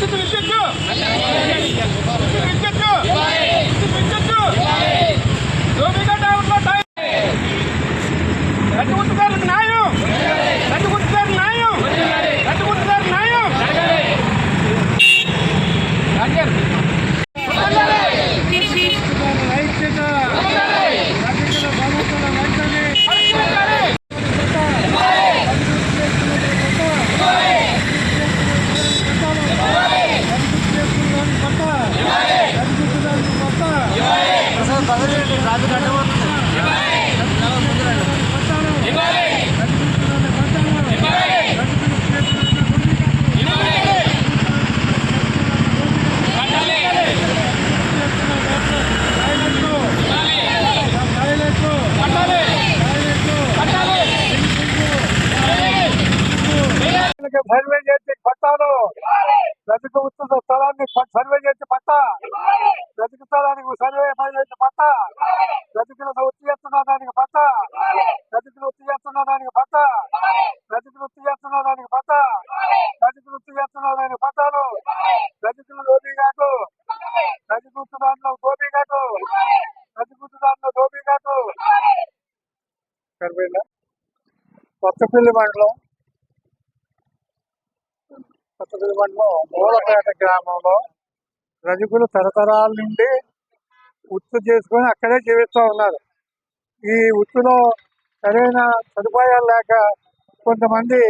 这就是炫。సర్వే చేసి పట్టాలు బ్రతుకు ఉత్తర స్థలాన్ని సర్వే చేసి పట్ట. బ్రతుకు స్థలానికి సర్వే చేసి పట్ట. బ్రతుకులు ఉత్తి చేస్తున్న దానికి పట్ట. బ్రతుకులు ఉత్తి చేస్తున్న దానికి పట్ట. బ్రతుకులు ఉత్తి చేస్తున్న దానికి పట్ట. బ్రతుకులు ఉత్తి చేస్తున్న దానికి పట్టాలు బ్రతుకులు గోపి ఘాటు బ్రతుకుత్తు దాంట్లో గోపి ఘాటు బ్రతుకుత్తు దాంట్లో గోపి ఘాటు కొత్తపల్లి మండలం కొత్తపల్లి మండలం మూలపేట గ్రామంలో రజకులు తరతరాల నుండి ఉత్తు చేసుకొని అక్కడే జీవిస్తూ ఉన్నారు. ఈ ఉత్తులో సరైన సదుపాయాలు లేక కొంతమంది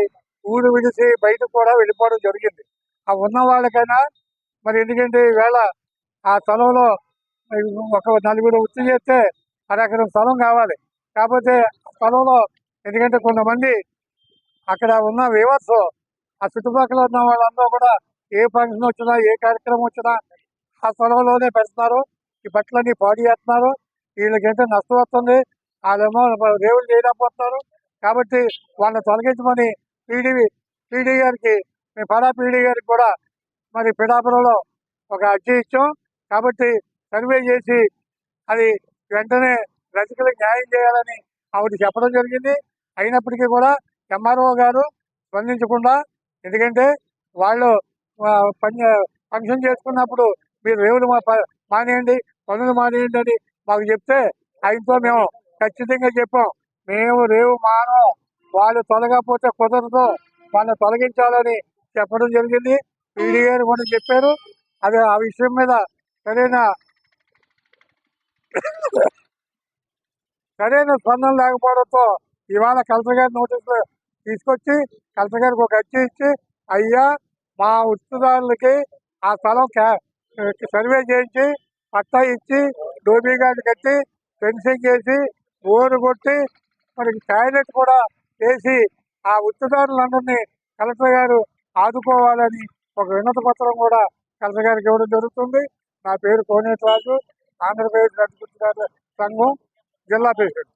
ఊరు విడిచి బయటకు కూడా వెళ్ళిపోవడం జరిగింది. ఆ ఉన్న వాళ్ళకైనా మరి ఎందుకంటే ఈవేళ ఆ స్థలంలో ఒక నలుగురు ఉత్తు చేస్తే అరెకరం స్థలం కావాలి. కాకపోతే ఆ స్థలంలో ఎందుకంటే కొంతమంది అక్కడ ఉన్న వివర్స్ ఆ చుట్టుపక్కల ఉన్న వాళ్ళందరూ కూడా ఏ ఫంక్షన్ వచ్చినా ఏ కార్యక్రమం వచ్చినా ఆ స్థలంలోనే పెడుతున్నారు. ఈ బట్టలన్నీ పాడి చేస్తున్నారు. వీళ్ళకంటే నష్టం వస్తుంది. వాళ్ళేమో రేవులు చేయలేకపోతున్నారు. కాబట్టి వాళ్ళని తొలగించమని పీడీ పీడీ గారికి మీ పడా పీడీ గారికి కూడా మరి పిడాపురంలో ఒక అర్జీ ఇచ్చాం. కాబట్టి సర్వే చేసి అది వెంటనే రసికులకు న్యాయం చేయాలని ఆవిడ చెప్పడం జరిగింది. అయినప్పటికీ కూడా ఎంఆర్ఓ గారు స్పందించకుండా ఎందుకంటే వాళ్ళు పని ఫంక్షన్ చేసుకున్నప్పుడు మీరు రేవులు మా ప- మానేయండి పనులు మానేయండి అని మాకు చెప్తే ఆయనతో మేము ఖచ్చితంగా చెప్పాం. మేము రేవు మానం వాళ్ళు తొలగకపోతే కుదరదు. వాళ్ళని తొలగించాలని చెప్పడం జరిగింది. పీడీ గారు కూడా చెప్పారు. అది ఆ విషయం మీద సరైన సరైన స్పందన లేకపోవడంతో ఇవాళ కలెక్టర్ గారి నోటీసులు తీసుకొచ్చి కలెక్టర్ గారికి ఒక అర్జీ ఇచ్చి అయ్యా మా వృత్తిదారులకి ఆ స్థలం క్యా- సర్వే చేయించి పట్టా ఇచ్చి డోబీ గార్డు కట్టి ఫెన్సింగ్ చేసి బోరు కొట్టి మనకి టాయిలెట్ కూడా వేసి ఆ ఉత్తుదారులందరినీ కలెక్టర్ గారు ఆదుకోవాలని ఒక వినతి పత్రం కూడా కలెక్టర్ గారికి ఇవ్వడం జరుగుతుంది. నా పేరు కోనేటి రాజు ఆంధ్రప్రదేశ్ రజపుత్ర సంఘం జిల్లా ప్రెసిడెంట్.